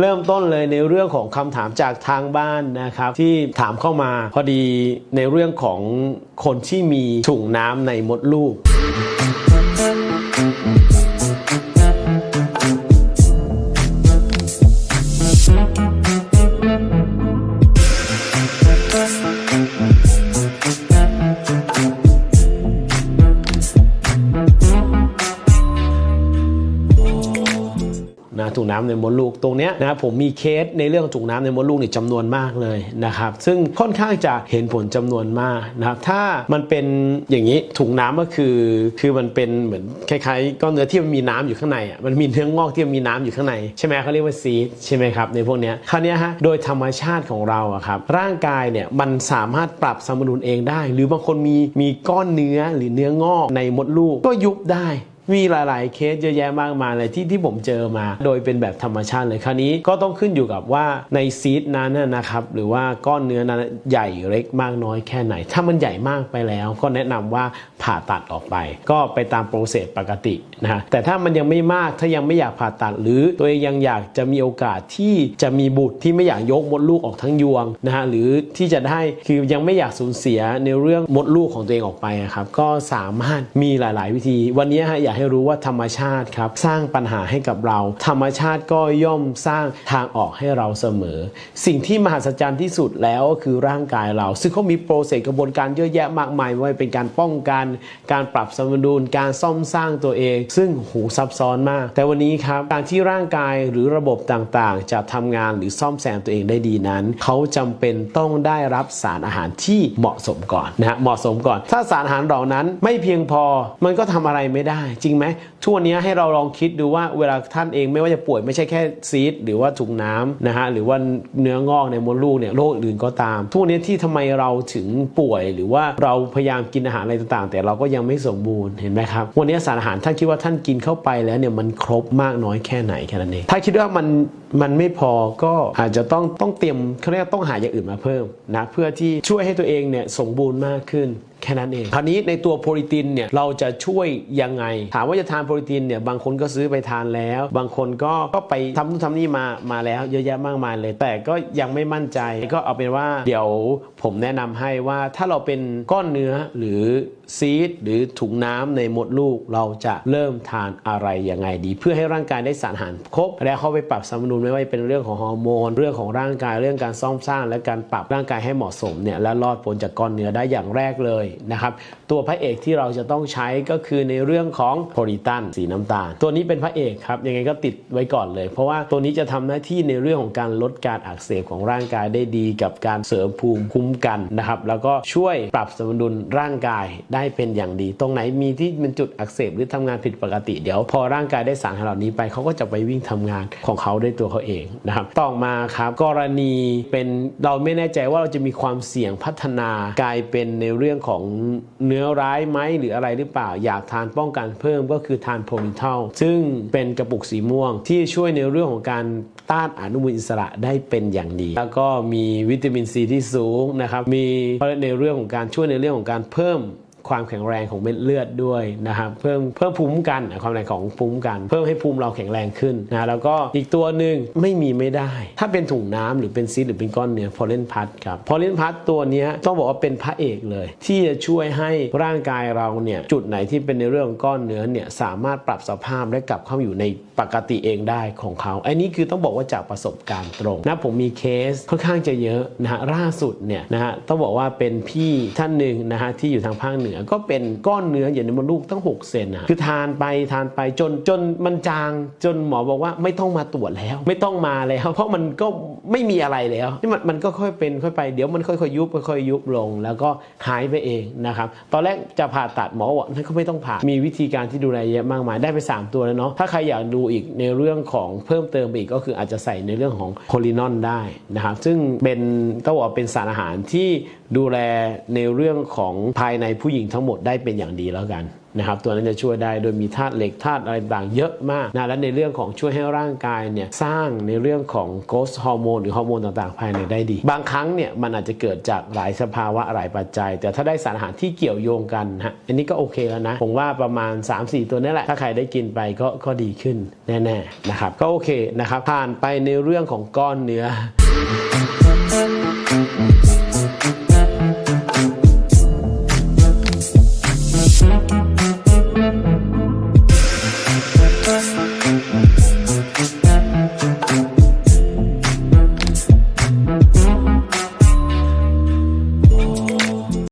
เริ่มต้นเลยในเรื่องของคำถามจากทางบ้านนะครับ ที่ถามเข้ามาพอดีในเรื่องของคนที่มีถุงน้ำในมดลูก นะถุงน้ำในมดลูกตรงเนี้ยนะครับผมมีเคสในเรื่องถุงน้ำในมดลูกเนี่ยจำนวนมากเลยนะครับซึ่งค่อนข้างจะเห็นผลจำนวนมากนะครับถ้ามันเป็นอย่างนี้ถุงน้ำก็คือคือมันเป็นเหมือนคล้ายๆก้อนเนื้อที่มันมีน้ำอยู่ข้างในอะมันมีเนื้องอกที่มันมีน้ำอยู่ข้างในใช่ไหมเขาเรียกว่าซีดใช่ไหมครับในพวกเนี้ยคราวเนี้ยฮะโดยธรรมชาติของเราอะครับร่างกายเนี่ยมันสามารถปรับสมดุลเองได้ หรือบางคนมีมีก้อนเนื้อหรือเนื้องอกในมดลูกก็ยุบได้ มีหลาย ๆ เคสเยอะแยะมากมายเลยที่ที่ผมเจอมา โดยเป็นแบบธรรมชาติเลยคราวนี้ก็ต้องขึ้นอยู่กับว่าในซีดนั้นนะครับหรือว่าก้อนเนื้อนั้นใหญ่เล็กมากน้อยแค่ไหน ถ้ามันใหญ่มากไปแล้ว ก็แนะนำว่าผ่าตัดออกไป ก็ไปตามโปรเซสปกตินะฮะแต่ถ้ามันยังไม่มากถ้ายังไม่อยากผ่าตัด หรือตัวเองยังอยากจะมีโอกาสที่จะมีบุตรที่ไม่อยากยกมดลูกออกทั้งยวงนะฮะหรือที่จะได้คือยังไม่อยากสูญเสียในเรื่องมดลูกของตัวเองออกไปครับก็สามารถมีหลาย ๆ วิธีวันนี้ฮะอยากให้รู้ว่าธรรมชาติครับสร้างปัญหาให้กับเรา ธรรมชาติก็ย่อมสร้างทางออกให้เราเสมอ สิ่งที่มหัศจรรย์ที่สุดแล้วก็คือร่างกายเรา ซึ่งเขามีโปรเซสกระบวนการเยอะแยะมากมายไว่าเป็นการป้องกัน การปรับสมดุลการซ่อมสร้างตัวเอง ซึ่งหูซับซ้อนมาก แต่วันนี้ครับการที่ร่างกายหรือระบบต่างๆ จะทำงานหรือซ่อมแซมตัวเองได้ดีนั้น เขาจำเป็นต้องได้รับสารอาหารที่เหมาะสมก่อนนะฮะเหมาะสมก่อน ถ้าสารอาหารเหล่านั้นไม่เพียงพอมันก็ทำอะไรไม่ได้จริงไหมทุกวันนี้ให้เราลองคิดดูว่าเวลาท่านเองไม่ว่าจะป่วยไม่ใช่แค่ซีดหรือว่าถุงน้ำนะฮะหรือว่าเนื้องอกในมดลูกเนี่ยโรคอื่นก็ตาม ทุกวันนี้ที่ทำไมเราถึงป่วยหรือว่าเราพยายามกินอาหารอะไรต่างๆ แต่เราก็ยังไม่สมบูรณ์เห็นไหมครับวันนี้สารอาหารท่านคิดว่าท่านกินเข้าไปแล้วเนี่ยมันครบมากน้อยแค่ไหนแค่นั้นเองถ้าคิดว่ามันมันไม่พอก็อาจจะต้องต้องเตรียมเขาเรียกต้องหาอย่างอื่นมาเพิ่มนะเพื่อที่ช่วยให้ตัวเองเนี่ยสมบูรณ์มากขึ้น แค่นั้นเองคราวนี้ในตัวโปรตีนเนี่ยเราจะช่วยยังไง ถามว่าจะทานโปรตีนเนี่ยบางคนก็ซื้อไปทานแล้ว บางคนก็ก็ไปทำนู่นทำนี่มามาแล้ว เยอะแยะมากมายเลย แต่ก็ยังไม่มั่นใจก็เอาเป็นว่าเดี๋ยวผมแนะนำให้ว่าถ้าเราเป็นก้อนเนื้อหรือซีดหรือถุงน้ำในมดลูกเราจะเริ่มทานอะไรยังไงดี เพื่อให้ร่างกายได้สารอาหารครบ และเข้าไปปรับสมดุลไม่ว่าจะเป็นเรื่องของฮอร์โมน เรื่องของร่างกายเรื่องการซ่อมสร้าง และการปรับร่างกายให้เหมาะสมเนี่ยและรอดพ้นจากก้อนเนื้อได้อย่างแรกเลยนะครับตัวพระเอกที่เราจะต้องใช้ก็คือในเรื่องของโพลิตันสีน้ำตาล ตัวนี้เป็นพระเอกครับยังไงก็ติดไว้ก่อนเลย เพราะว่าตัวนี้จะทำหน้าที่ในเรื่องของการลดการอักเสบของร่างกายได้ดี กับการเสริมภูมิคุ้มกันนะครับแล้วก็ช่วยปรับสมดุลร่างกายได้เป็นอย่างดี ตรงไหนมีที่เป็นจุดอักเสบหรือทำงานผิดปกติ เดี๋ยวพอร่างกายได้สารเหล่านี้ไปเขาก็จะไปวิ่งทำงานของเขาด้วยตัวเขาเองนะครับต่อมาครับกรณีเป็นเราไม่แน่ใจว่าเราจะมีความเสี่ยงพัฒนากลายเป็นในเรื่องของเนื้อร้ายไหมหรืออะไรหรือเปล่า อยากทานป้องกันเพิ่มก็คือทานโพลิเทลซึ่งเป็นกระปุกสีม่วง ที่ช่วยในเรื่องของการต้านอนุมูลอิสระได้เป็นอย่างดี แล้วก็มีวิตามินซีที่สูงนะครับมีในเรื่องของการช่วยในเรื่องของการเพิ่ม ความแข็งแรงของเม็ดเลือดด้วยนะครับเพิ่มเพิ่มภูมิคุ้มกันความแรงของภูมิคุ้มกัน เพิ่มให้ภูมิเราแข็งแรงขึ้นนะแล้วก็อีกตัวหนึ่งไม่มีไม่ได้ ถ้าเป็นถุงน้ำหรือเป็นซีดหรือเป็นก้อนเนื้อพอเลนพัดครับพอเลนพัดตัวนี้ต้องบอกว่าเป็นพระเอกเลย ที่จะช่วยให้ร่างกายเราเนี่ยจุดไหนที่เป็นในเรื่องของก้อนเนื้อเนี่ยสามารถปรับสภาพและกลับเข้าอยู่ในปกติเองได้ของเขาไอันนี้คือต้องบอกว่าจากประสบการณ์ตรงนะผมมีเคสค่อนข้างจะเยอะนะฮะล่าสุดเนี่ยนะฮะต้องบอกว่าเป็นพี่ท่านหนึ่งนะฮะที่อยู่ทางภาคเหนือก็เป็นก้อนเนื้ออย่างในมดลูกตั้ง 6 เซนนะคือทานไปทานไปจนจนมันจางจนหมอบอกว่าไม่ต้องมาตรวจแล้ว ไม่ต้องมาแล้ว เพราะมันก็ไม่มีอะไรแล้วนี่มันมันก็ค่อยเป็นค่อยไปเดี๋ยวมันค่อยๆยุบค่อยๆยุบลง แล้วก็หายไปเองนะครับตอนแรกจะผ่าตัดหมอบอกนั่นก็ไม่ต้องผ่ามีวิธีการที่ดูแลเยอะมากมายได้ไป 3 ตัวแล้วเนาะถ้าใครอยากดูอีกในเรื่องของเพิ่มเติมไปอีกก็คืออาจจะใส่ในเรื่องของโพลินอนได้นะครับซึ่งเป็นต้องบอกว่าเป็นสารอาหารที่ ดูแลในเรื่องของภายในผู้หญิงทั้งหมดได้เป็นอย่างดีแล้วกันนะครับตัวนั้นจะช่วยได้โดยมีธาตุเหล็กธาตุอะไรต่างๆเยอะมากนะและในเรื่องของช่วยให้ร่างกายเนี่ยสร้างในเรื่องของโกสฮอร์โมนหรือฮอร์โมนต่างๆ ภายในได้ดี บางครั้งเนี่ยมันอาจจะเกิดจากหลายสภาวะหลายปัจจัย แต่ถ้าได้สารอาหารที่เกี่ยวโยงกันฮะอันนี้ก็โอเคแล้วนะ ผมว่าประมาณ 3-4 ตัวนี้แหละ ถ้าใครได้กินไปก็ก็ดีขึ้นแน่ๆนะครับก็โอเคนะครับผ่านไปในเรื่องของก้อนเนื้อ